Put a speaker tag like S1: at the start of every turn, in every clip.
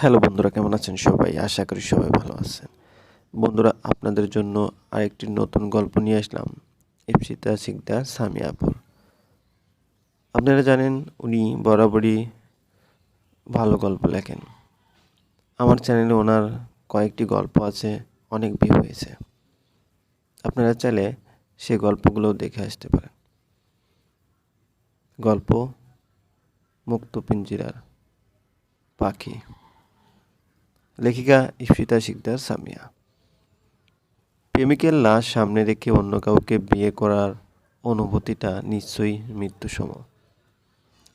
S1: Hello বন্ধুরা, কেমন আছেন সবাই? আশা করি সবাই ভালো আছেন। বন্ধুরা, আপনাদের জন্য আরেকটি নতুন গল্প নিয়ে আসলাম। ইপসিতা সিকদার সামিয়াপুর আপনারা জানেন, উনি বরাবরই ভালো গল্প লেখেন। আমার চ্যানেলে ওনার কয়েকটি গল্প আছে, অনেক ভিউ হয়েছে। আপনারা চাইলে সে গল্পগুলো দেখে আসতে পারেন। গল্প মুক্ত পিঞ্জিরার পাখি। লেখিকা ইফিতা শিকদার সামিয়া। প্রেমিকের লাশ সামনে রেখে অন্য কাউকে বিয়ে করার অনুভূতিটা নিশ্চয়ই মৃত্যুসম।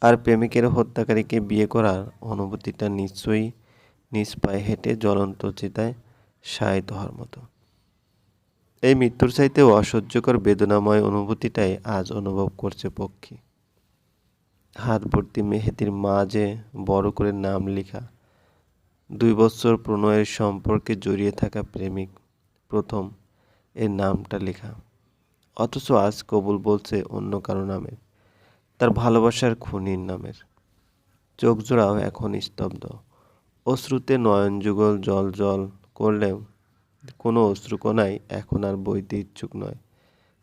S1: আর প্রেমিকের হত্যাকারীকে বিয়ে করার অনুভূতিটা নিশ্চয়ই নিজ পায়ে হেঁটে জ্বলন্ত চিতায় শায়িত হওয়ার মতো। এই মৃত্যুর চাইতেও অসহ্যকর বেদনাময় অনুভূতিটাই আজ অনুভব করছে পক্ষী। হাত ভর্তি মেহেদির মাঝে বড় করে নাম লেখা দুই বছর প্রণয়ের সম্পর্কে জড়িয়ে থাকা প্রেমিক। প্রথম, এর নামটা লেখা। অথচ আজ কবুল বলছে অন্য কারও নামের তার ভালোবাসার খুনির নামের। চোখ জোড়াও এখন স্তব্ধ। অশ্রুতে নয়ন যুগল জল জল করলেও কোনো অশ্রুকণাই এখন আর বইতে ইচ্ছুক নয়।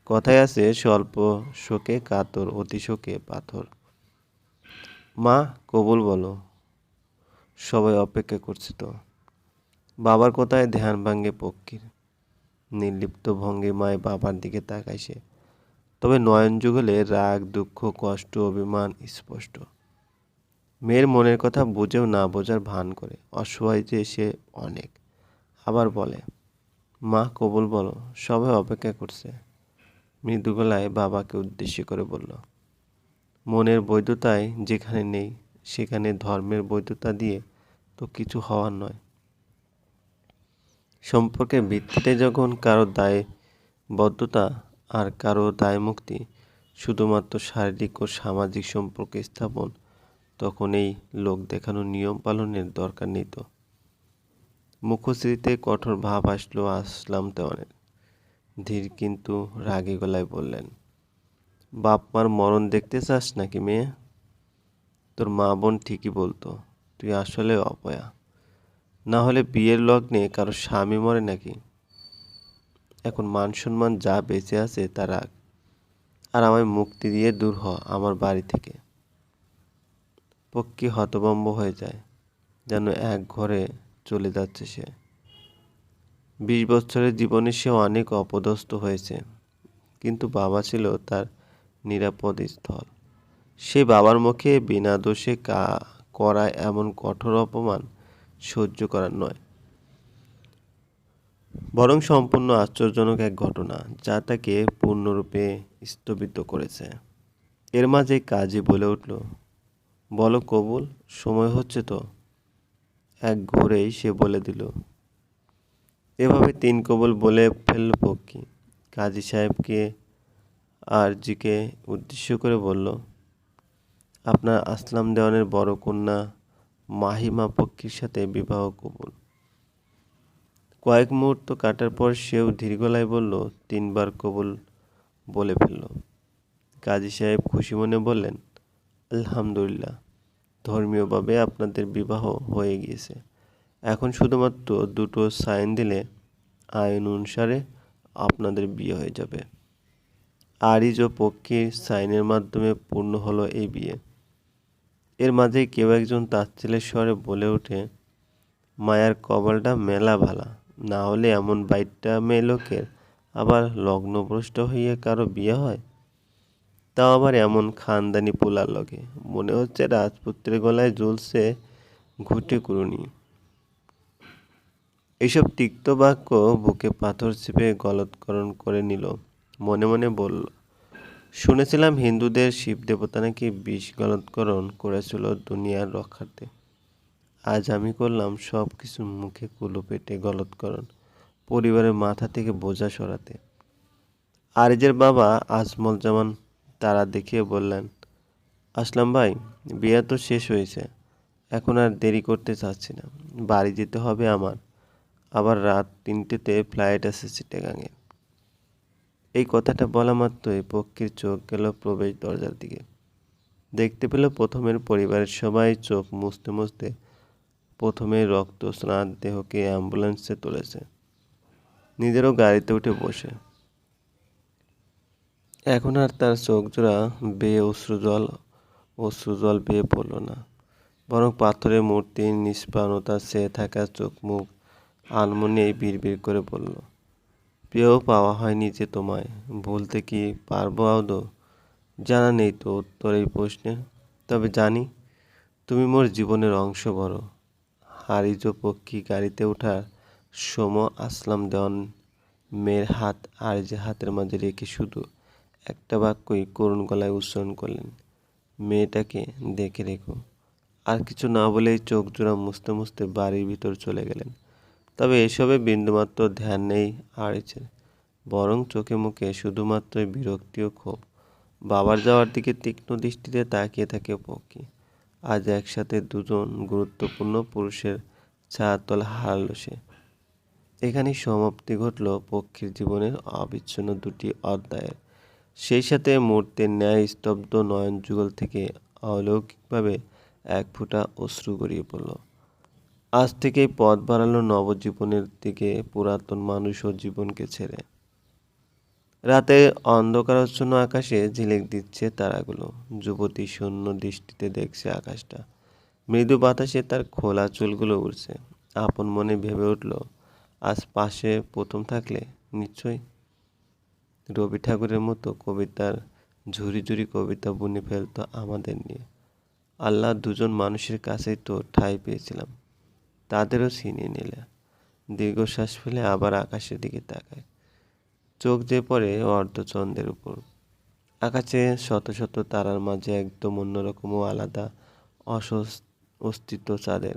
S1: কথায় আছে, স্বল্প শোকে কাতর অতি শোকে পাথর। মা, কবুল বলো। সবাই অপেক্ষা করছে তো। বাবার কথায় ধ্যান ভাঙ্গে পক্ষীর। নির্লিপ্ত ভঙ্গে মায় বাবার দিকে তাকায় সে তবে নয়ন যুগলে রাগ, দুঃখ, কষ্ট, অভিমান স্পষ্ট। মেয়ের মনের কথা বুঝেও না বোঝার ভান করে। অসহায় যে সে অনেক। আবার বলে, মা, কবুল বলো, সবাই অপেক্ষা করছে। মৃদু গলায় বাবাকে উদ্দেশ্য করে বলল, মনের বৈধতায় যেখানে নেই সেখানে ধর্মের বৈধতা দিয়ে তো কিছু হওয়ার নয়। সম্পর্কের ভিত্তিতে যখন কারও দায়বদ্ধতা আর কারও দায় মুক্তি শুধুমাত্র শারীরিক ও সামাজিক সম্পর্ক স্থাপন, তখন এই লোক দেখানো নিয়ম পালনের দরকার নেই তো। মুখশ্রীতে কঠোর ভাব আসলো আসলাম তেমনের। ধীর কিন্তু রাগে গলায় বললেন, বাপ মার মরণ দেখতে চাস নাকি মেয়ে? তোর মা বোন ঠিকই বলতো, তুই আসলে অপয়া। না হলে বিয়ের লগ্নে কারও স্বামী মরে নাকি? এখন মান সম্মান যা বেঁচে আছে তা রাখ। আর আমায় মুক্তি দিয়ে দূর হ আমার বাড়ি থেকে। পক্ষী হতবম্ব হয়ে যায়, যেন এক ঘরে চলে যাচ্ছে সে। বিশ বছরের জীবনে সে অনেক অপদস্থ হয়েছে, কিন্তু বাবা ছিল তার নিরাপদ স্থল। সে বাবার মুখে বিনা দোষে কা, করা এমন কঠোর অপমান সহ্য করার নয়। বরং সম্পূর্ণ আশ্চর্যজনক এক ঘটনা, যা তাকে পূর্ণরূপে স্থবিত করেছে। এর মাঝে কাজী বলে উঠল, বলো কবুল, সময় হচ্ছে তো। এক ঘোরেই সে বলে দিল, এভাবে তিন কবুল বলে ফেলল পক্ষী কাজী সাহেবকে আর জিকে উদ্দেশ্য করে বলল আপনার আসলাম দেওয়ানের বড় কন্যা মাহিমা পক্ষীর সাথে বিবাহ কবুল কয়েক মুহূর্ত কাটার পর সেও ধীরগলায় বলল, তিনবার কবুল বলে ফেলল। কাজী সাহেব খুশি মনে বললেন, আলহামদুলিল্লাহ, ধর্মীয়ভাবে আপনাদের বিবাহ হয়ে গিয়েছে। এখন শুধুমাত্র দুটো সাইন দিলে আইন অনুসারে আপনাদের বিয়ে হয়ে যাবে। আরিজ ও পক্ষীর সাইনের মাধ্যমে পূর্ণ হলো এই বিয়ে। এর মাঝে কেউ একজন তার ছেলের স্বরে বলে ওঠে, মায়ার কপালটা মেলা ভালা। না হলে এমন বাইটটা মেয়ে লোকের আবার লগ্নভ্রষ্ট হইয়া কারও বিয়ে হয়? তাও আবার এমন খানদানি পোলার লগে। মনে হচ্ছে রাজপুত্রের গলায় জ্বলছে ঘুটে কুরুনি। এইসব তিক্ত বাক্য বুকে পাথর চেপে গলৎকরণ করে নিল। মনে মনে বলল শুনেছিলাম হিন্দুদের শিব দেবতা নাকি বিষ গলৎকরণ করেছিল দুনিয়ার রক্ষার্থে। আজ আমি করলাম সব কিছু মুখে কুলো পেটে গলৎকরণ, পরিবারের মাথা থেকে বোঝা সরাতে। আরিজের বাবা আজমল জামান তারা দেখিয়ে বললেন, আসলাম ভাই, বিয়ে তো শেষ হয়েছে, এখন আর দেরি করতে চাচ্ছি না, বাড়ি যেতে হবে আমার। আবার রাত তিনটেতে ফ্লাইট আছে চিটেগাঙে এই কথাটা বলা মাত্রই পক্ষীর চোখ গেল প্রবেশ দরজার দিকে। দেখতে পেল প্রথমের পরিবারের সবাই চোখ মুছতে মুছতে প্রথমে রক্ত স্নান দেহকে অ্যাম্বুলেন্সে তুলেছে। নিজেরও গাড়িতে উঠে বসে। এখন আর তার চোখ জোড়া বেয়ে অশ্রুজল অশ্রুজল বেয়ে পড়ল না। বরং পাথরের মূর্তির নিষ্প্রাণতা সে থাকা চোখ মুখ, আনমনেই বিড়বিড় করে বলল প্রিয় পাওয়া হয়নি যে তোমায়। ভুলতে কি পারব আদৌ? জানা নেই তো উত্তর এই প্রশ্নে। তবে জানি, তুমি মোর জীবনের অংশ বড়। হারিজ পক্ষী গাড়িতে ওঠার সম আসলাম দেওয়ান। মেয়ের হাত আর যে হাতের মাঝে রেখে শুধু একটা বাক্যই করুণ গলায় উচ্চারণ করলেন, মেয়েটাকে দেখে রেখো। আর কিছু না বলেই চোখ জোড়া মুছতে মুছতে বাড়ির ভিতর চলে গেলেন। তবে এসবে বিন্দুমাত্র ধ্যান নেই আড়িছে বরং চোখে মুখে শুধুমাত্রই বিরক্তি ও ক্ষোভ। বাবার যাওয়ার দিকে তীক্ষ্ণ দৃষ্টিতে তাকিয়ে থাকে পক্ষী। আজ একসাথে দুজন গুরুত্বপূর্ণ পুরুষের ছায়াতল হারালো সে। এখানেই সমাপ্তি ঘটল পক্ষীর জীবনের অবিচ্ছিন্ন দুটি অধ্যায়ের। সেই সাথে মূর্তির ন্যায় স্তব্ধ নয়ন যুগল থেকে অলৌকিকভাবে এক ফোঁটা অশ্রু গড়িয়ে পড়ল। আজ থেকেই পথ বাড়ালো নবজীবনের দিকে পুরাতন মানুষ ও জীবনকে ছেড়ে। রাতে অন্ধকারাচ্ছন্ন আকাশে ঝিলিক দিচ্ছে তারাগুলো। যুবতী শূন্য দৃষ্টিতে দেখছে আকাশটা। মৃদু বাতাসে তার খোলা চুলগুলো উড়ছে। আপন মনে ভেবে উঠল, আজ পাশে প্রথম থাকলে নিশ্চয়ই? রবি ঠাকুরের মতো কবিতার ঝুরি ঝুরি কবিতা বুনে ফেলতো আমাদের নিয়ে। আল্লাহ দুজন মানুষের কাছেই তো ঠাঁই পেয়েছিলাম। তাদেরও ছিনিয়ে নিলে। দীর্ঘশ্বাস ফেলে আবার আকাশের দিকে তাকায়। চোখ যে পড়ে অর্ধচন্দ্রের উপর। আকাশে শত শত তারার মাঝে একদম অন্যরকম ও আলাদা অস্তিত্ব চাঁদের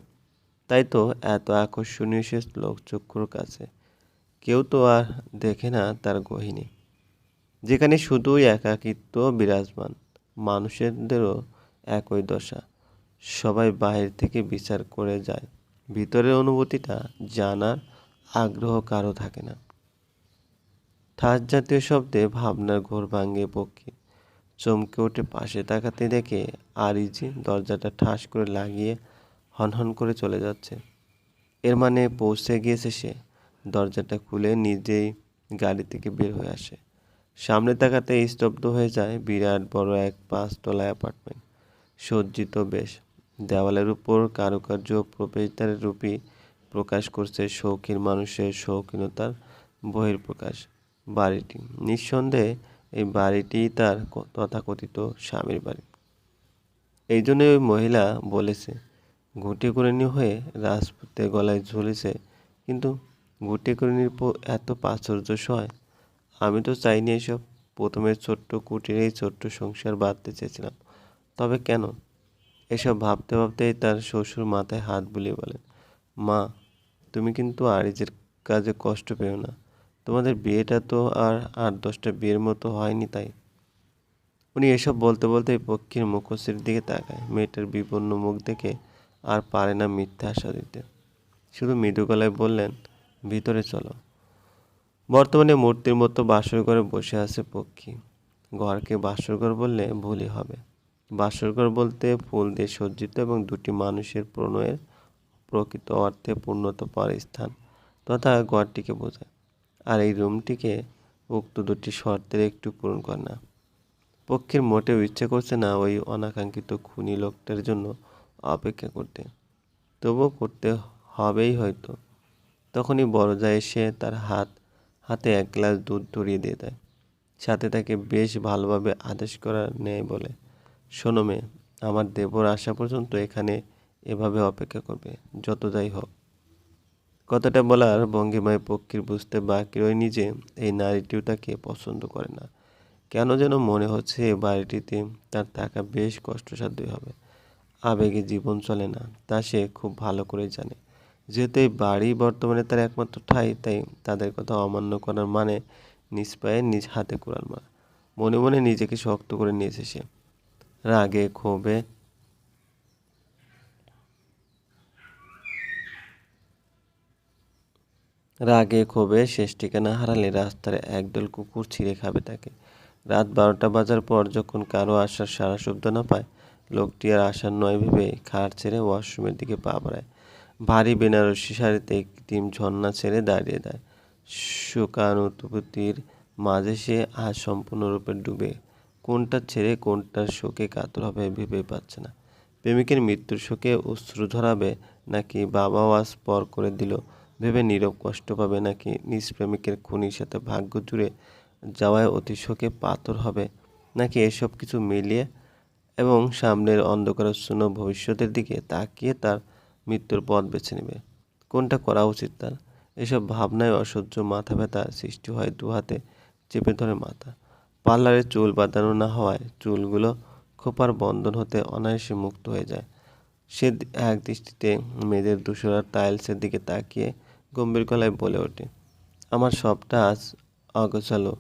S1: তাই তো এত আকর্ষণীয় সে চক্ষুর কাছে। কেউ তো আর দেখে না তার গহিনী। যেখানে শুধুই একাকিত্ব বিরাজমান। মানুষেরদেরও একই দশা। সবাই বাহির থেকে বিচার করে যায়। ভিতরের অনুভূতিটা জানার আগ্রহ কারও থাকে না। ঠাস জাতীয় শব্দে ভাবনার ঘোর ভাঙ্গে পক্ষী চমকে উঠে পাশে তাকাতে দেখে আরিজি দরজাটা ঠাস করে লাগিয়ে হনহন করে চলে যাচ্ছে। এর মানে পৌঁছে গিয়েছে সে। দরজাটা খুলে নিজেই গাড়ি থেকে বের হয়ে আসে। সামনে তাকাতে স্তব্ধ হয়ে যায় বিরাট বড় এক পাঁচতলা অ্যাপার্টমেন্ট। সজ্জিত বেশ। দেওয়ালের উপর কারুকার্য প্রবেশদ্বারের রূপী প্রকাশ করছে শৌখিন মানুষের শৌখিনতার বহির্প্রকাশ বাড়িটি। নিঃসন্দেহে এই বাড়িটি তার তথাকথিত স্বামীর বাড়ি। এই জন্য ওই মহিলা বলেছে, ঘুটে করিনি হয়ে রাজপুতের গলায় ঝুলেছে, কিন্তু ঘুটে করিনির এত প্রাচুর্য সয় আমি তো চাইনি এসব। প্রথমে ছোট্ট কুটির এই ছোট্ট সংসার বাঁধতে চেয়েছিলাম। তবে কেন? এসব ভাবতে ভাবতেই তার শ্বশুর মাথায় হাত বুলিয়ে বলেন, মা, তুমি কিন্তু আরিজের কাজে কষ্ট পেও না। তোমাদের বিয়েটা তো আর আট দশটা বিয়ের মতো হয়নি তাই। উনি এসব বলতে বলতে পক্ষীর মুখশ্রীর দিকে তাকায়। মেয়েটার বিপন্ন মুখ দেখে আর পারে না মিথ্যা আশা দিতে। শুধু মৃদু গলায় বললেন, ভিতরে চলো। বর্তমানে মূর্তির মতো বাসর ঘরে বসে আছে পক্ষী। ঘরকে বাসর ঘর বললে ভুলই হবে। বাসর ঘর বলতে ফুল দিয়ে সজ্জিত এবং দুটি মানুষের প্রণয়ের প্রকৃত অর্থে পূর্ণত পাওয়ার স্থান তথা ঘরটিকে বোঝায়। আর এই রুমটিকে উক্ত দুটি শর্তের একটু পূরণ করে না। পক্ষের মোটেও ইচ্ছে করছে না ওই অনাকাঙ্ক্ষিত খুনি লোকটার জন্য অপেক্ষা করতে। তবুও করতে হবেই হয়তো। তখনই বড়জা এসে তার হাত, হাতে এক গ্লাস দুধ ধরিয়ে দিয়ে দেয়। সাথে তাকে বেশ ভালোভাবে আদেশ করা নেয় বলে শোনো মেয়ে, আমার দেবর আসা পর্যন্ত এখানে এভাবে অপেক্ষা করবে, যত যাই হোক। কথাটা বলার ভঙ্গিমায় পক্ষীর বুঝতে বাকি রয়নি যে, এই নারীটিও তাকে পছন্দ করে না। কেন যেন মনে হচ্ছে এ বাড়িটিতে তার থাকা বেশ কষ্টসাধ্যই হবে। আবেগে জীবন চলে না, তা সে খুব ভালো করে জানে। যেহেতু এই বাড়ি বর্তমানে তার একমাত্র ঠাই, তাই তাদের কথা অমান্য করার মানে নিজ পায়ে নিজ হাতে কোরআন মারা। মনে মনে নিজেকে শক্ত করে নিয়েছে সে। রাগে ক্ষোভে। রাগে ক্ষোভে শেষ ঠিকানা হারালে রাস্তার একদল কুকুর ছিঁড়ে খাবে তাকে। রাত বারোটা বাজার পর যখন কারও আসার সারা শব্দ না পায়, লোকটি আর আসার নয় ভেবে খাট ছেড়ে ওয়াশরুমের দিকে পা বাড়ায়। ভারী বেনারসি শাড়িতে কৃত্রিম ঝর্ণা ছেড়ে দাঁড়িয়ে দেয়। শোকানুভূতির মাঝে সে আজ সম্পূর্ণরূপে ডুবে। কোনটা ছেড়ে কোনটার শোকে কাতর হবে ভেবে পাচ্ছে না। প্রেমিকের মৃত্যুর শোকে অশ্রু ধরাবে নাকি বাবাও আজ পর করে দিল। ভেবে নীরব কষ্ট পাবে নাকি নিজ প্রেমিকের খুনির সাথে ভাগ্য জুড়ে যাওয়ায় অতি শোকে পাথর হবে নাকি এসব কিছু মিলিয়ে এবং সামনের অন্ধকারাচ্ছন্ন ভবিষ্যতের দিকে তাকিয়ে তার মৃত্যুর পথ বেছে নেবে? কোনটা করা উচিত তার? এসব ভাবনায় অসহ্য মাথা ব্যথা সৃষ্টি হয় দু হাতে চেপে ধরে মাথা। পার্লারে চুল বাঁধানো না হওয়ায় চুলগুলো খোপার বন্ধন হতে অনায়াসে মুক্ত হয়ে যায়। সে এক দৃষ্টিতে মেয়েদের দুশোরার টাইলসের দিকে তাকিয়ে গম্ভীর গলায় বলে ওঠে, আমার সবটা আজ অগোছালো।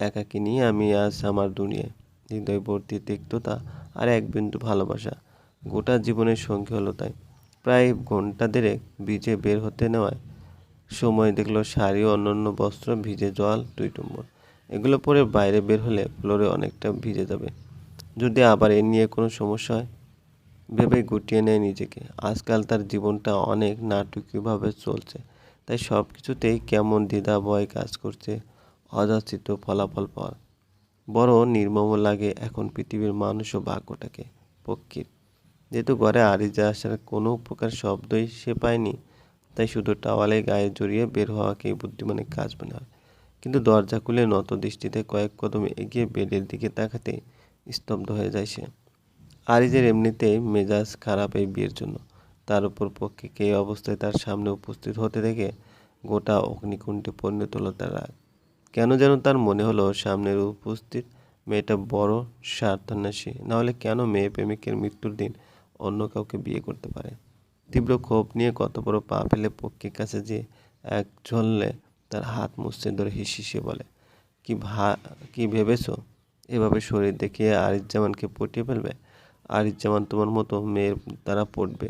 S1: একাকি নিয়ে আমি আজ আমার দুনিয়ায় হৃদয় ভর্তি তিক্ততা আর এক বিন্দু ভালোবাসা। গোটা জীবনের সঙ্গী হলো তাই। প্রায় ঘণ্টা দেড়েক ভিজে বের হতে নেওয়ায় সময় দেখল শাড়ি অন্যান্য বস্ত্র ভিজে জল, টুইটুম্বর। এগুলো পরে বাইরে বের হলে ফ্লোরে অনেকটা ভিজে যাবে। যদি আবার এ নিয়ে কোনো সমস্যা হয়? ভেবে গুটিয়ে নেয় নিজেকে। আজকাল তার জীবনটা অনেক নাটকীয়ভাবে চলছে। তাই সব কিছুতেই কেমন দ্বিধা ভয় কাজ করছে অযাচিত ফলাফল পাওয়ার। বড় নির্মম লাগে এখন পৃথিবীর মানুষ ও ভাগ্যটাকে। পক্ষীর। যেহেতু ঘরে আরিজা আসার কোনো প্রকার শব্দই সে পায়নি, তাই শুধু টাওয়ালে গায়ে জড়িয়ে বের হওয়াকেই বুদ্ধিমানের কাজ মনে হয়। কিন্তু দরজা খুলে নত দৃষ্টিতে কয়েক কদম এগিয়ে বেডের দিকে তাকাতে স্তব্ধ হয়ে যায় সে। আরিজের এমনিতেই মেজাজ খারাপ এই বিয়ের জন্য। তার উপর পক্ষীকে এই অবস্থায় তার সামনে উপস্থিত হতে দেখে গোটা অগ্নিকুণ্ডে পরিণত হলো তার রাগ। কেন যেন তার মনে হলো সামনের উপস্থিত মেয়েটা বড় স্বার্থান্বেষী। নাহলে কেন মেয়ে প্রেমিকের মৃত্যুর দিন অন্য কাউকে বিয়ে করতে পারে? তীব্র ক্ষোভ নিয়ে কত বড় পা ফেলে পক্ষের কাছে যে এক ঝললে তার হাত মুছতে ধরে হিসিয়ে বলে, কি ভা, কি ভেবেছো? এভাবে শরীর দেখিয়ে আরিজ্জামানকে পটিয়ে ফেলবে? আরিজ্জামান তোমার মতো মেয়ের দ্বারা পড়বে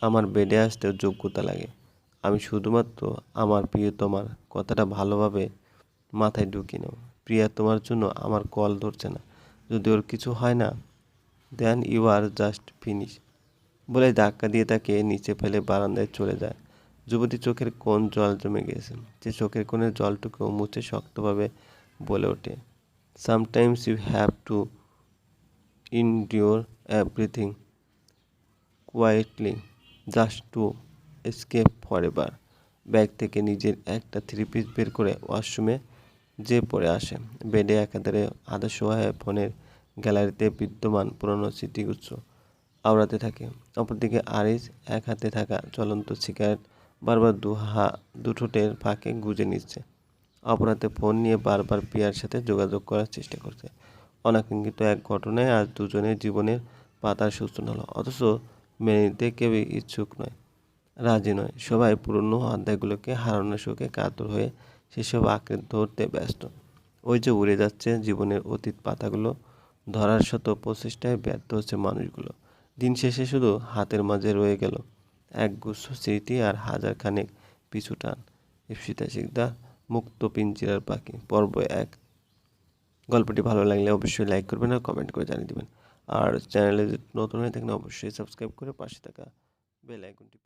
S1: আমার বেডে আসতেও যোগ্যতা লাগে। আমি শুধুমাত্র আমার প্রিয় তোমার কথাটা ভালোভাবে মাথায় ঢুকিয়ে নেব। প্রিয়া, তোমার জন্য আমার কল ধরছে না। যদি ওর কিছু হয় না then you are just finish বলে ধাক্কা দিয়ে তাকে নিচে ফেলে বারান্দায় চলে যায়। যুবতী চোখের কোন জল জমে গিয়েছে যে চোখের কোণের জলটুকু মুছে শক্তভাবে বলে ওঠে। Sometimes you have to endure everything quietly just to escape for এবার ব্যাগ থেকে নিজের একটা থ্রি পিস বের করে ওয়াশরুমে যে পড়ে আসে। বেডে একাধারে আধা শোয়া ফোনের গ্যালারিতে বিদ্যমান পুরনো স্মৃতিগুচ্ছ আওড়াতে থাকে। অপরদিকে আরিস এক হাতে থাকা চলন্ত সিগারেট বারবার দু হা দুঠোঁটের ফাঁকে গুজে নিচ্ছে। অপরাধে ফোন নিয়ে বারবার পিয়ার সাথে যোগাযোগ করার চেষ্টা করছে। অনাকাঙ্ক্ষিত এক ঘটনায় আজ দুজনের জীবনের পাতার সূচনা হলো, অথচ মেনে নিতে কেউই ইচ্ছুক নয়, রাজি নয়। সবাই পুরনো অধ্যায়গুলোকে হারানোর শোকে কাতর হয়ে সেসব আঁকড়ে ধরতে ব্যস্ত। ওই যে উড়ে যাচ্ছে জীবনের অতীত পাতাগুলো, ধরার শত প্রচেষ্টায় ব্যর্থ হচ্ছে মানুষগুলো। দিন শেষে শুধু হাতের মাঝে রয়ে গেল এক গুচ্ছ স্মৃতি আর হাজার খানেক পিছু টান। ইপসিতা শিকদার মুক্ত পিঞ্জিরার পাখি, পর্ব এক। গল্পটি ভালো লাগলে অবশ্যই লাইক করবেন আর কমেন্ট করে জানিয়ে দেবেন। আর চ্যানেলে নতুন হয়ে থাকলে অবশ্যই সাবস্ক্রাইব করে পাশে থাকা বেল আইকনটি